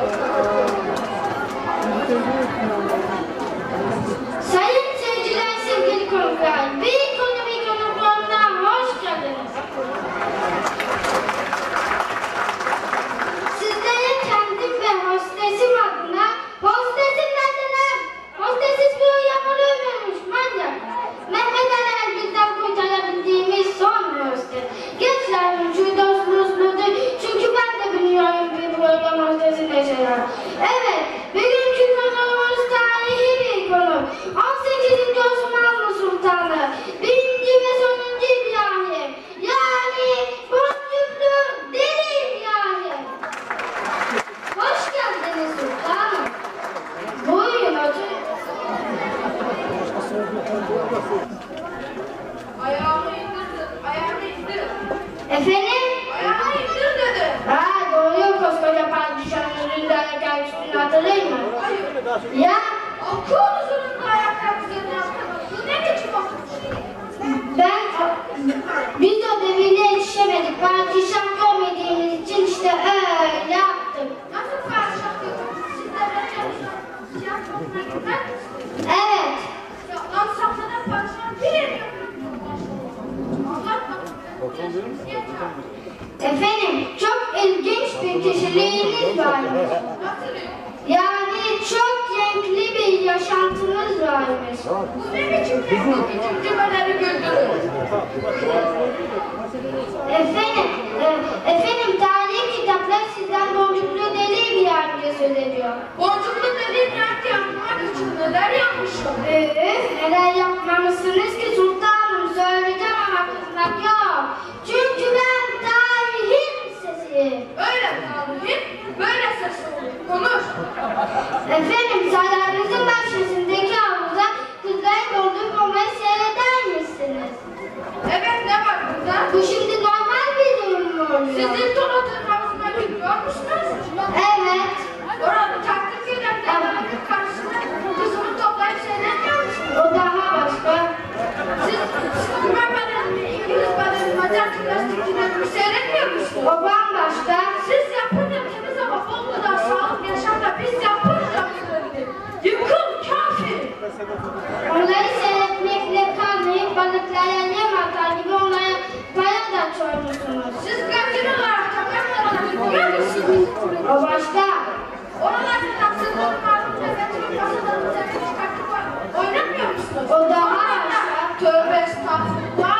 Música hatırlayın mı? Ya okuyorsunuz mu ayaklarınızın altına? Bu ne biçim okul? Ben, biz Yani çok renkli bir yaşantımız varmış. Bu ne biçim renkli cümleleri güldürür? Efendim? Efendim sarayımızın bahçesindeki havuza kızların dolduğu bombayı seyreder misiniz? Evet ne var burada? Bu şimdi normal bir durum mu oluyor? Sizin soyucusunuz. Siz katil olarak kapanmadan gidiyor musunuz? O başka. Oralarda taksızlık kanunu ve katilin kasalarını sebebi çıkartıp oynatmıyor musunuz? O daha başka. Tövbe estağfurullah.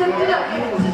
Yeah.